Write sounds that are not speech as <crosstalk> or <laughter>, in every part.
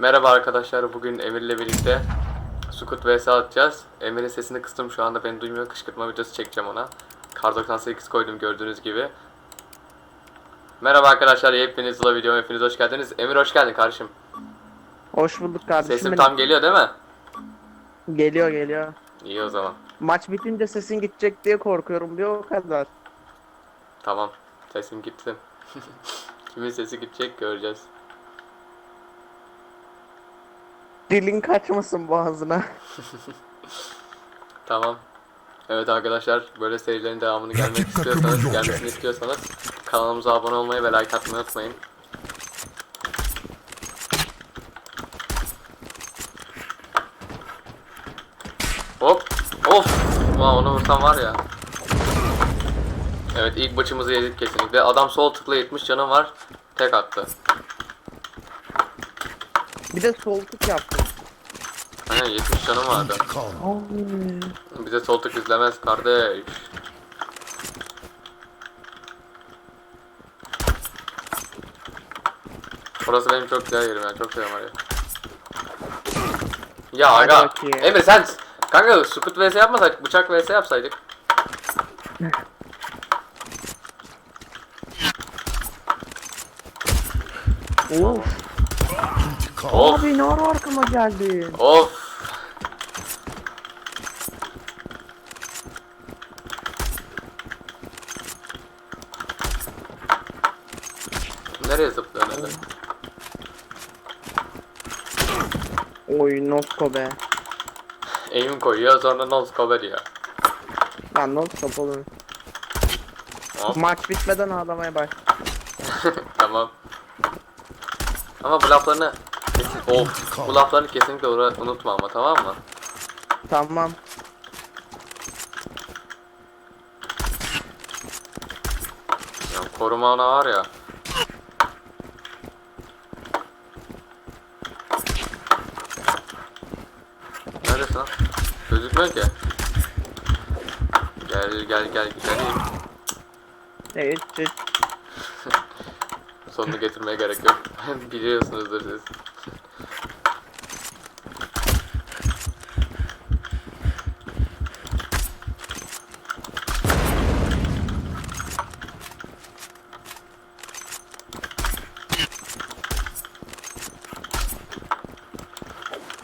Merhaba arkadaşlar. Bugün Emir'le birlikte Sukut vs atacağız. Emir'in sesini kıstım şu anda beni duymuyor. Kışkırtma videosu çekeceğim ona. Kar 98 koydum gördüğünüz gibi. Merhaba arkadaşlar. Hepiniz Zula videoma hepiniz hoş geldiniz. Emir hoş geldin kardeşim. Hoş bulduk kardeşim. Sesim tam geliyor değil mi? Geliyor geliyor. İyi o zaman. Maç bitince sesin gidecek diye korkuyorum bir o kadar. Tamam. Sesim gitsin. <laughs> Kimin sesi gidecek göreceğiz. Dilin kaçmasın boğazına. <laughs> Tamam. Evet arkadaşlar böyle serilerin devamını gelmek istiyorsanız, gelmesini istiyorsanız kanalımıza abone olmayı ve like atmayı unutmayın. Hop! Of! Ulan onu vursam var ya. Evet ilk bıçımızı yedik kesinlikle. Adam sol tıkla 70 canım var. Tek attı. Bir de sol tık yaptım. Aynen 70 canım vardı. Bize sol tık izlemez kardeş. Burası benim çok güzel yerim ya. Çok seviyorum orayı. Ya Hadi aga. bakayım. Emir sen kanka sukut vs yapmasaydık bıçak vs yapsaydık. Of. Abi ne ara arkama geldin? of. Oy nosko be. Eğim koyuyor sonra noskobe diyor. Lan noskop olur. Hop. Maç bitmeden ağlamaya baş. <laughs> tamam. Ama bu laflarını of, bu laflarını kesinlikle unutma ama tamam mı? Tamam. Ya koruma ona var ya. Neredesin lan? Gözükmüyor ki. Gel gel gel gidelim. Evet, evet. <laughs> Sonunu getirmeye gerek yok. <laughs> Biliyorsunuzdur siz.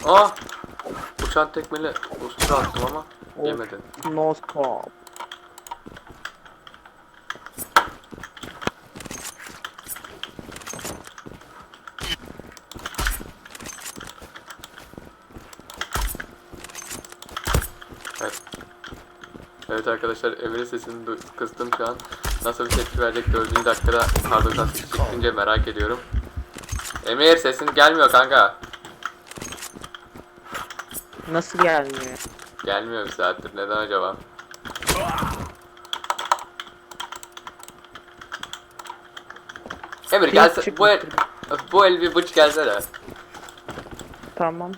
Aa! <laughs> Uçan tekmeli ustura attım ama Of. yemedin. Noskop. Evet. Evet arkadaşlar Emir'in sesini kıstım şu an. Nasıl bir tepki verecek 4. dakikada kardoktan sesi çıkınca merak ediyorum. Emir sesin gelmiyor kanka. Nasıl gelmiyor? Gelmiyor bir saattir. Neden acaba? Emir gelse bu el bu el bir bıç gelse de. Tamam.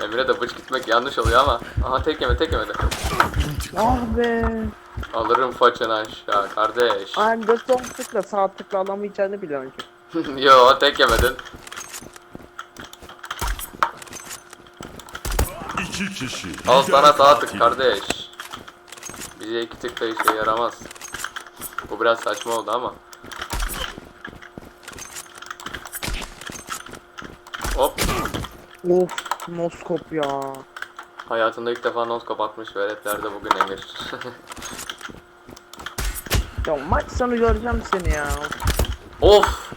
Emir'e de bıç gitmek yanlış oluyor ama. Aha tek yeme tek yemedi. Ah be. Alırım façanı aşağı kardeş. Ay sol tıkla sağ tıkla alamayacağını biliyorsun ki. <laughs> Yo tek yemedin. İki kişi. Al sana sağ tık katil. kardeş. Bize iki tık da işe yaramaz. Bu biraz saçma oldu ama. Hop. Of noskop ya. Hayatında ilk defa noskop atmış veletlerde bugün Emir. <laughs> Ya maç sonu göreceğim seni ya. of.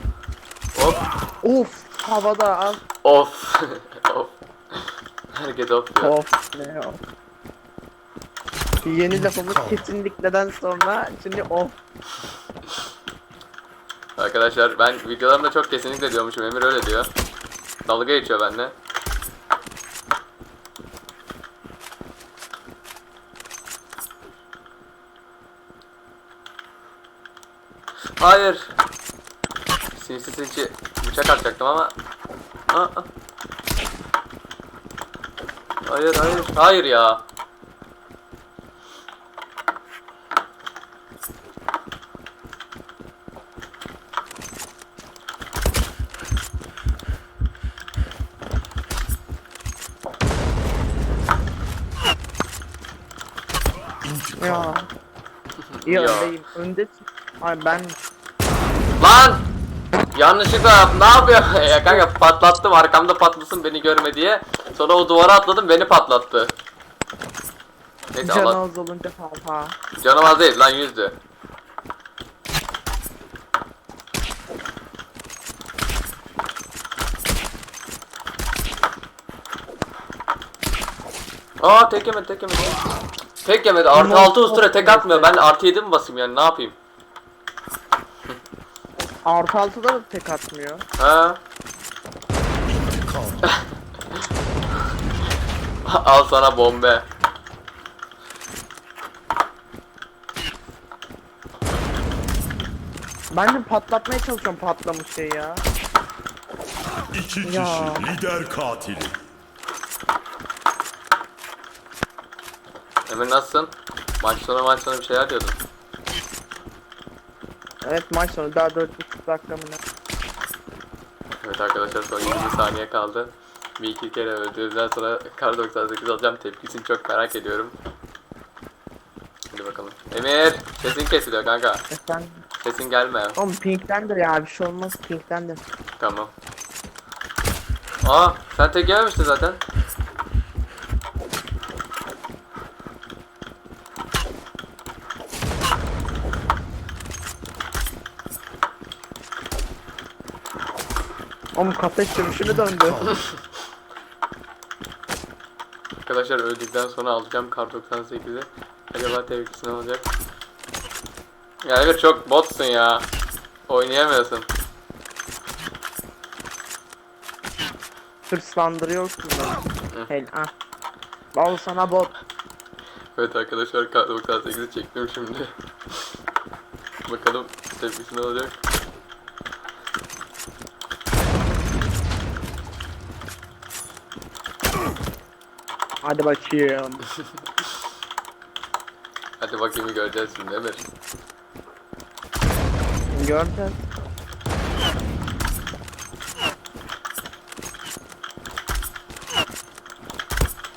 Hop. Of havada al. Of. <laughs> of. Herkes of diyor. Of ne of. Yeni lafımız kesinlikleden sonra şimdi of. Arkadaşlar ben videolarımda çok kesinlikle diyormuşum. Emir öyle diyor. Dalga geçiyor benimle. Hayır. Sinsi sinsi bıçak atacaktım ama. Aa, aa. Hayır hayır. Hayır ya. Ya. İyi öndeyim. Önde Ay ben Lan! Yanlışlıkla ne yapıyor? <laughs> ya kanka patlattım arkamda patlasın beni görme diye. Sonra o duvara atladım beni patlattı. Neyse Allah. az olunca. Canım az değil lan yüzdü. Aa tek yemedi tek yemedi. Tek yemedi artı Ama altı çok ustura tek atmıyor. Ben artı yedi mi basayım yani ne yapayım? Artı altıda da tek atmıyor. Ha? <laughs> <laughs> Al sana bombe. Ben de patlatmaya çalışıyorum patlamış şey ya. İki kişi Ya. lider katili. Emir nasılsın? Maç sonu maç sonu bir şeyler diyordun. Evet maç sonu daha 4,5 dakika mı ne? Evet arkadaşlar son 20 saniye kaldı. Bir iki kere öldürdükten sonra kar 98 alacağım. Tepkisini çok merak ediyorum. Hadi bakalım. Emir! Sesin kesiliyor kanka. Efendim. Sesin gelme. Oğlum pinktendir ya bir şey olmaz pinktendir. Tamam. Aa sen tek yememiştin zaten. Oğlum kafes dönüşünü döndü. <laughs> Arkadaşlar öldükten sonra alacağım kar 98'i. Acaba tepkisi ne olacak? Ya Emir çok botsun ya. Oynayamıyorsun. Hırslandırıyorsun beni. Hel ah. Al sana bot. Evet arkadaşlar kar 98'i çektim şimdi. <laughs> Bakalım tepkisi ne olacak. Hadi bakayım. <laughs> Hadi bakayım göreceğiz şimdi Emir. Gördün.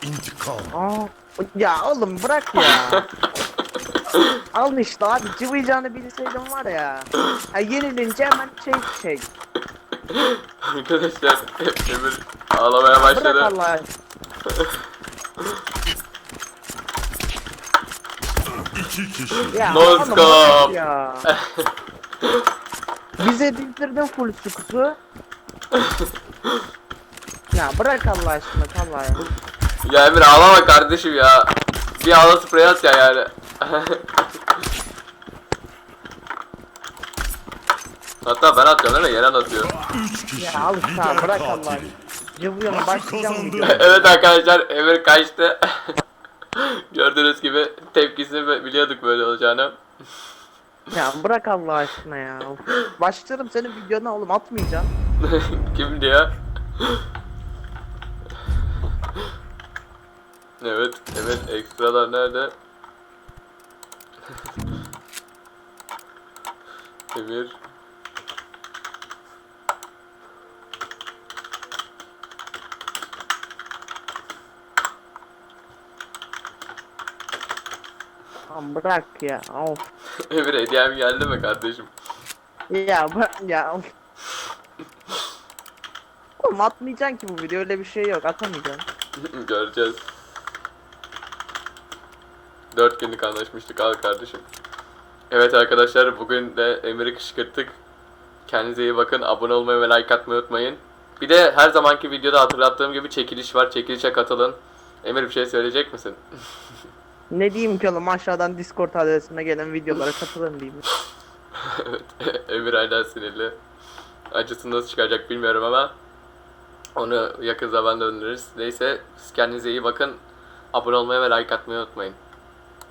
İntikam. Aa. Ya oğlum bırak ya. <laughs> Al işte abi cıvıyacağını bilseydim var ya. Ha, yenilince hemen şey şey. Arkadaşlar Emir ağlamaya Bırak başladı. Allah aşkına. İki kişi. Ya, No oğlum scope. bırak Ya. <laughs> Bize bildirdin full sukusu. ya bırak Allah aşkına Allah ya. Ya Emir ağlama kardeşim ya. Bir ağla sprey at ya yani. <laughs> Hatta ben atıyorum değil mi? Yeren atıyor. Üç kişi Ya al lider sen bırak Allah katili. Cıvıyorum Maçı başlayacağım. kazandı. videoya. <laughs> evet arkadaşlar Emir kaçtı. <gasps> Gördüğünüz gibi tepkisini bi- biliyorduk böyle olacağını. <laughs> Ya bırak Allah aşkına ya. Başlarım senin videona oğlum atmayacağım. <laughs> Kim diyor? evet, evet ekstralar nerede? <laughs> Emir. Lan bırak ya. Of. <laughs> Emir hediyem geldi mi kardeşim? Ya bırak ya. Of. Oğlum atmayacaksın ki bu video öyle bir şey yok atamayacaksın. <laughs> Göreceğiz. Dört günlük anlaşmıştık al kardeşim. Evet arkadaşlar bugün de Emir'i kışkırttık. Kendinize iyi bakın. Abone olmayı ve like atmayı unutmayın. Bir de her zamanki videoda hatırlattığım gibi çekiliş var. Çekilişe katılın. Emir bir şey söyleyecek misin? <laughs> Ne diyeyim ki oğlum aşağıdan Discord adresime gelen videolara katılın diyeyim. evet. <laughs> Emir hala sinirli. Acısını nasıl çıkacak bilmiyorum ama onu yakın zamanda öğreniriz. Neyse siz kendinize iyi bakın. Abone olmayı ve like atmayı unutmayın.